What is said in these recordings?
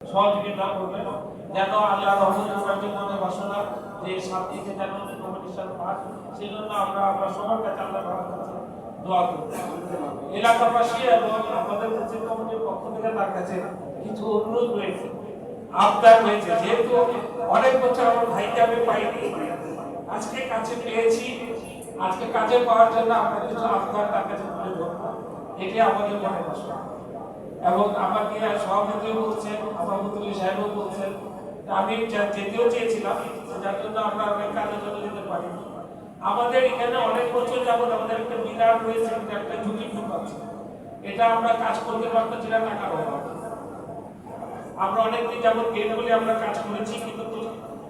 সহযোগিতা করবেন যেন আল্লাহ রহমতুল্লাহ মনে বাসনা যে যেন কম্পিটিশন পাস সেই জন্য আমরা আমরা সবার কাছে আল্লাহ তাআলার কাছে দোয়া করব এলাকাবাসী এবং আমাদের মসজিদ কমিটির পক্ষ থেকে তার কাছে কিছু অনুরোধ রয়েছে, আবদার হয়েছে যেহেতু অনেক বছর আমার ভাইকে আমি পাইনি, আজকে কাছে পেয়েছি। আজকে কাছে পাওয়ার জন্য আমরা কিছু আবদার তার কাছে তুলে ধরবো। এটি আমাদের মনে বাসনা এবং আমাকে সভাপতিও বলছেন, সভাপতি সাহেবও বলছেন, আমি যেতেও চেয়েছিলাম যার জন্য আমরা অনেক কাজে চলে যেতে পারি। আমাদের এখানে অনেক বছর যাবত আমাদের একটা বিরাট রয়েছে একটা ঝুঁকিপূর্ণ আছে। এটা আমরা কাজ করতে পারতেছি না টাকার অভাব আমরা অনেকদিন যেমন গেট বলে আমরা কাজ করেছি, কিন্তু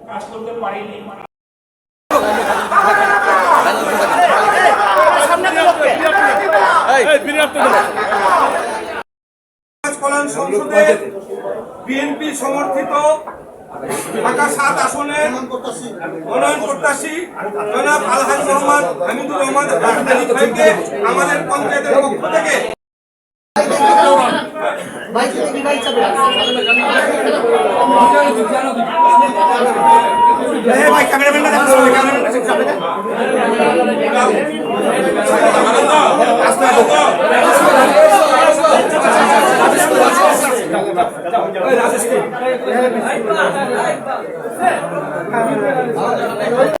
কাজ করতে পারিনি। ঢাকা সাত আসনে মনোনয়ন প্রত্যাশী জনাব আলহাজ মোহাম্মদ হামিদুর রহমান ভাইকে আমাদের পঞ্চায়েতের পক্ষ থেকে। ভাই কানু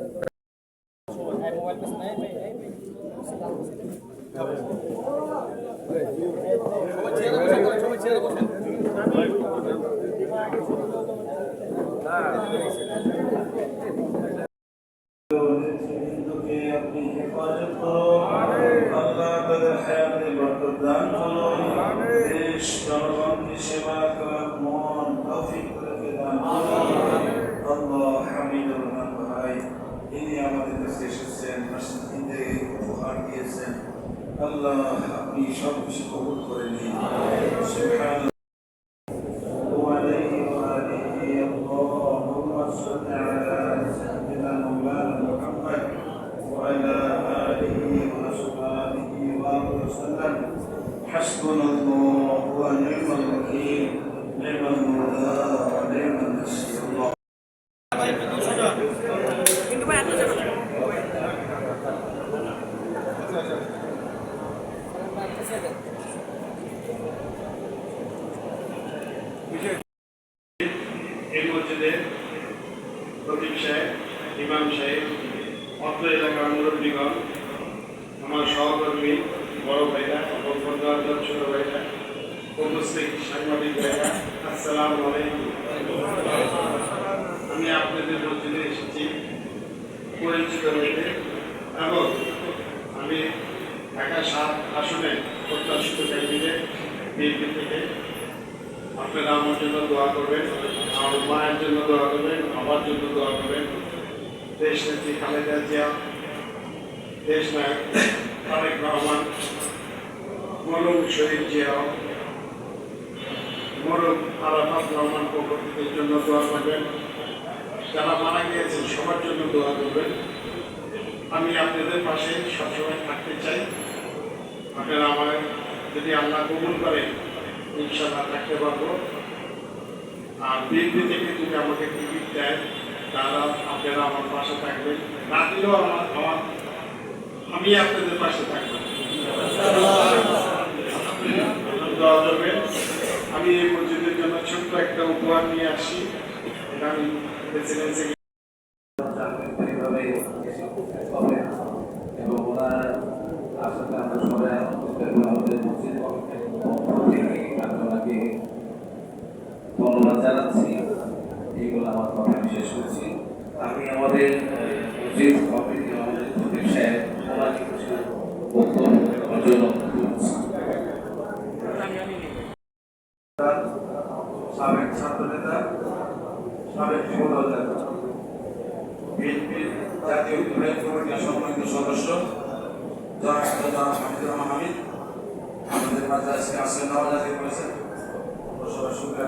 দেশ জনগণকে সেবা করার মন তৌফিক করে দান আল্লাহ হামিদুল হক ভাই ইনি আমাদের কাছে এসেছেন মসজিদে উপহার দিয়েছেন। আল্লাহ আপনি সব কিছু কবুল করে নিন। すいません。নেত্রী খালেদা জিয়া, দেশ নায়ক তারেক রহমান মরুম শহীদ জিয়া মরুম আরাফাত রহমান প্রকৃতির জন্য দোয়া করবেন। যারা মারা গিয়েছেন, সবার জন্য দোয়া করবেন। আমি আপনাদের পাশে সবসময় থাকতে চাই। আপনারা আমার যদি আল্লাহ কবুল করেন ইনশাল্লাহ থাকতে পারব। আর বিএনপি থেকে যদি আমাকে টিকিট দেয় তারা আপনারা আমার পাশে থাকবেন। না দিলেও আমার আমার আমি আপনাদের পাশে থাকব। দোয়া করবেন। আমি এই মসজিদের জন্য ছোট্ট একটা উপহার নিয়ে আসি। আমি এবং ওনার আসাতে আমরা সবাই এবং আমাদের মসজিদ কমিটির পক্ষ থেকে আমি ওনাকে ধন্যবাদ জানাচ্ছি এইগুলো আমার কথা আমি শেষ করছি। আমি আমাদের মসজিদ কমিটি আমাদের প্রদীপ কিছু বক্তব্য সাবেক ছাত্র নেতা সাবেক যুবদল নেতা বিএনপির জাতীয় সদস্য, জনাব জনাব হামিদুর রহমান হামিদ আমাদের মাঝে আজকে আসলে নওয়াজাতি করেছেন। ও সবাই শুক্রিয়া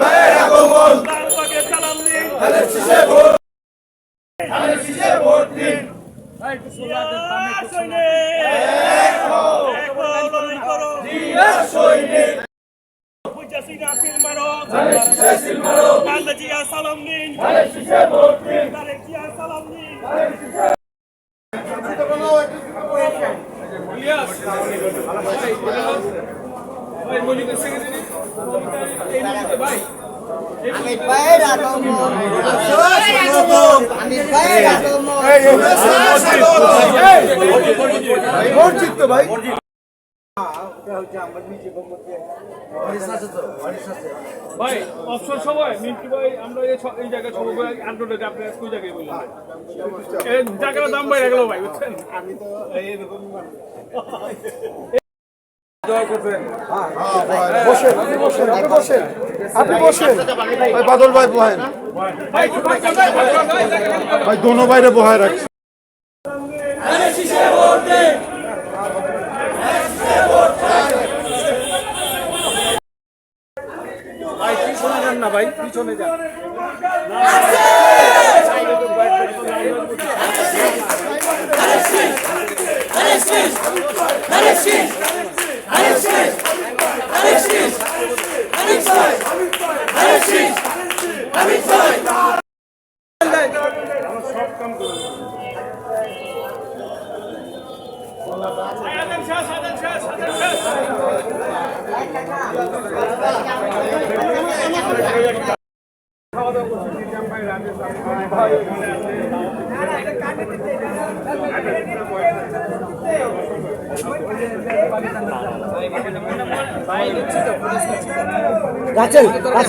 ভাইয়ের আগমন ধানের শীষে ভোট ধানের শীষে ভোট দিন জিয়া সৈনিক ধানের শীষে সিল মারো সালাম নিন ধানের শীষে ভোট দিন তারেক জিয়া সালাম নিন অমিত ভাইয়ের আগমন অমিত ভাইয়ের আগমন ভাই। অবসর সময় মিল্কি ভাই আমরা এই জায়গায় ছবি করে আন্দোলনে আপনি কোন জায়গায় বললেন। এই জায়গাটার দাম বাইরে গেল ভাই বুঝছেন? ভাই বাদল ভাই বহায় ভাই দোনো বাইরে বহায় রাখছি ধানের শীষে ভোট দিন ভাই পিছনে যান না ভাই পিছনে যান।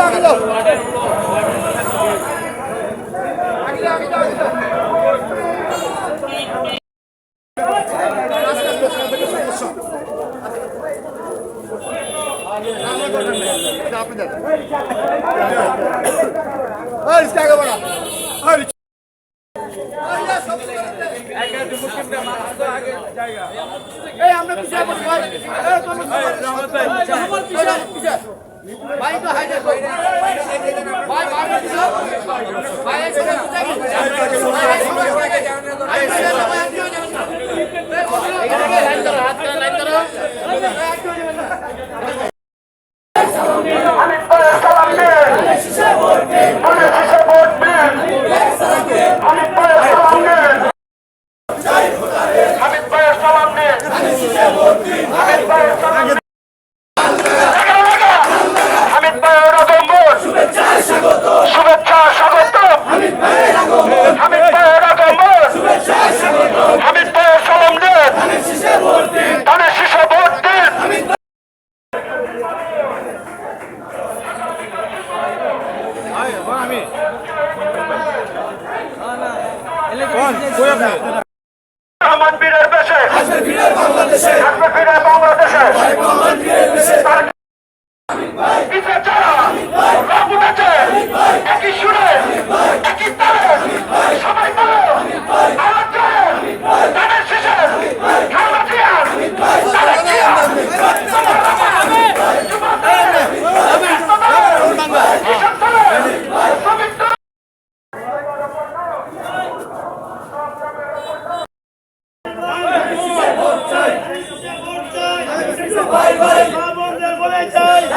রাচেল ধানের শীষে ভোট দিন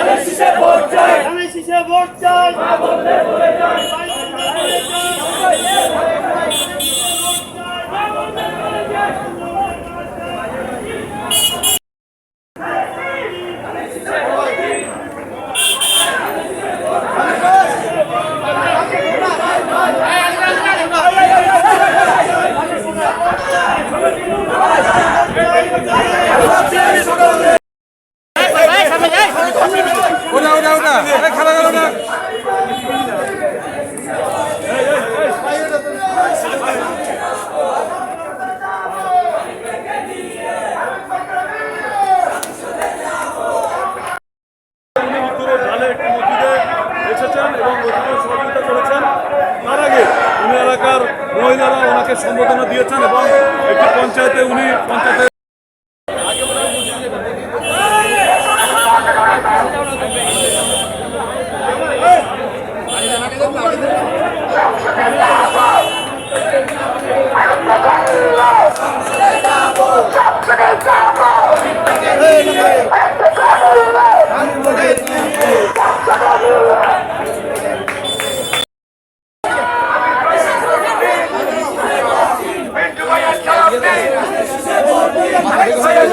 ধানের শীষে ভোট চাই ধানের শীষে ভোট চাই মা বললে বলে যাই Let's go! ভিতরে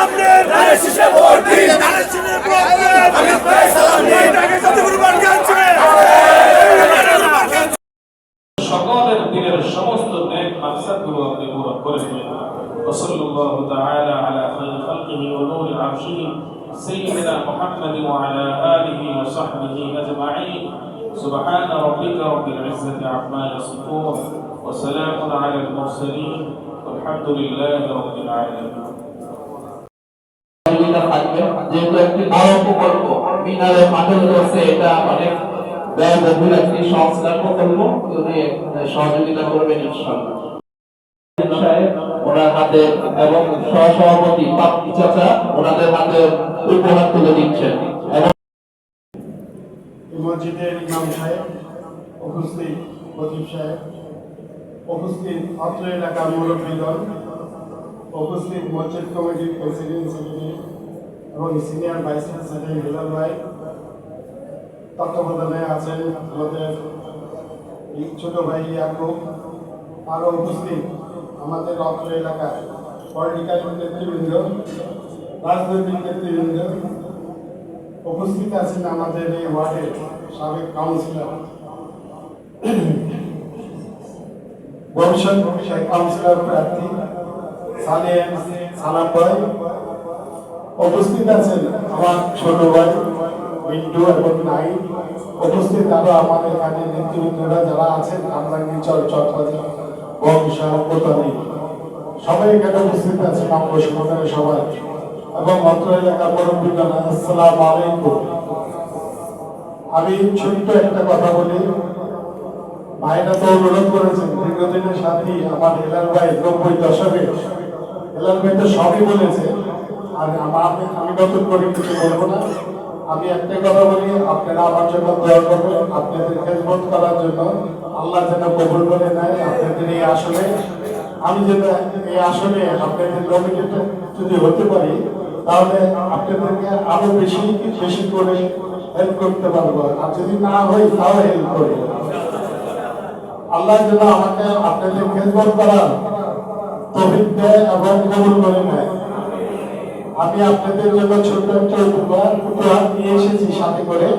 সালাম দিন লোকের সাহায্য চাই। সকলের দিনের সমস্ত নেক মাকসাদগুলো আপনি পূরণ করে দিলেন وصلى الله تعالى على خير خلقه ونور عرشه سيدنا محمد وعلى آله وصحبه أجمعين سبحان ربك رب العزة عما يصفون وسلام على المرسلين والحمد لله رب العالمين মিনারে মাঠে রয়েছে, এটা অনেক ব্যয়বহুল একটি সংস্কার প্রকল্প উনি সহযোগিতা করবেন ওনার হাতে এবং সহসভাপতি চাচা, ওনাদের হাতে উপহার তুলে দিচ্ছেন। মসজিদের ইমাম সাহেব, উপস্থিত খতিব সাহেব, উপস্থিত অত্র এলাকার মুরব্বীগণ উপস্থিত মসজিদ কমিটির প্রেসিডেন্ট, সেক্রেটারি এবং সিনিয়র ভাইস প্রেসিডেন্ট হিলাল ভাই তত্ত্বাবধানে আছেন আমাদের এই ছোট ভাই ইয়াকুব। আরও উপস্থিত আমাদের অত্র এলাকার পলিটিক্যাল নেতৃবৃন্দ, রাজনৈতিক নেতৃবৃন্দ উপস্থিত আছেন আমাদের এই ওয়ার্ডের সাবেক কাউন্সিলর ভবিষ্যৎ কাউন্সিলর প্রার্থী সালেম সালাম ভাই। উপস্থিত আছেন আমার ছোট ভাই, মিন্টু এবং নাই উপস্থিত আরও আমাদের কাজের নেতৃবৃন্দরা যারা আছেন আমরাঙ্গিচর চট্টগ্রাম বংশা কোতানি সবাই এখানে উপস্থিত আছেন, আমরা সমাজের সবাই। এবং অত্র এলাকার মুরব্বীগণ আসসালামু আলাইকুম। আমি ছোট্ট একটা কথা বলি। ভাইরা তো অনুরোধ করেছেন, দীর্ঘদিনের সাথী, আমার হেলাল ভাই, নব্বই দশকে। হেলাল ভাই তো সবই বলেছে আর আমার আমি নতুন করে কিছু বলব না। আমি একটা কথা বলি, আপনারা আমার জন্য দোয়া করবেন, আপনাদের খেদমত করার জন্য। আল্লাহ যেন কবুল করে নেয় আপনাদের এই আসনে। আমি যেন এই আসনে আপনাদের নমিনেট যদি হতে পারি, তাহলে আপনাদেরকে আরও বেশি বেশি করে হেল্প করতে পারব। আর যদি না হই তাও হেল্প করব। আল্লাহ যেন আমাকে আপনাদের খেদমত করার তৌফিক দেয় এবং কবুল করে নেয়। আমি আপনাদের জন্য ছোট্ট একটা উপহার উপহার নিয়ে এসেছি সাথে করে।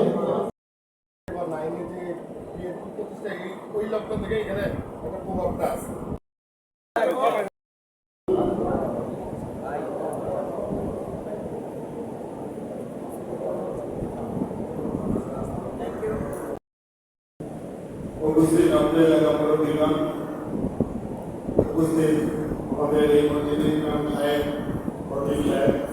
উপস্থিত আমাদের এলাকা মুরব্বীগণ উপস্থিত আমাদের এই মসজিদের সাহেব সাহেব।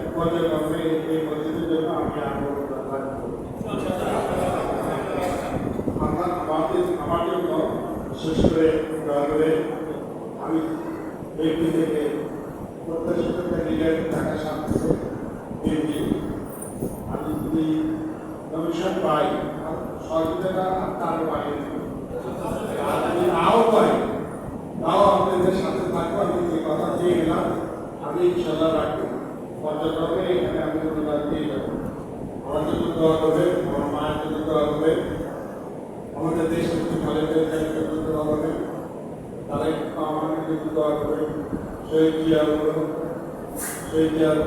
যাই পর্যটককে এই মসজিদের জন্য আমি আগ্রহ রাখব আমাদের আমার জন্য বিশেষ করে দয়া করে আমি ব্যক্তি থেকে প্রত্যাশিত ক্যান্ডিডেট ঢাকা সামনে বিএনপি আমি যদি কমিশন পাই সহযোগিতাটা তারও বাড়িয়ে দেব আর যদি নাও পাই তাও আপনাদের সাথে থাকব আমি যে কথা দিয়ে গেলাম আমি ইনশাল্লাহ রাখব পর্যটকে এখানে আমি অনুদান দিয়ে যাব। আমার জন্য দোয়া করবে আমার মায়ের জন্য দোয়া করবে আমাদের দেশ একটু খালেদের জন্য দোয়া করবে একটু আমাদের জন্য দোয়া করবে শহীদ জিয়া শহীদ জিয়ার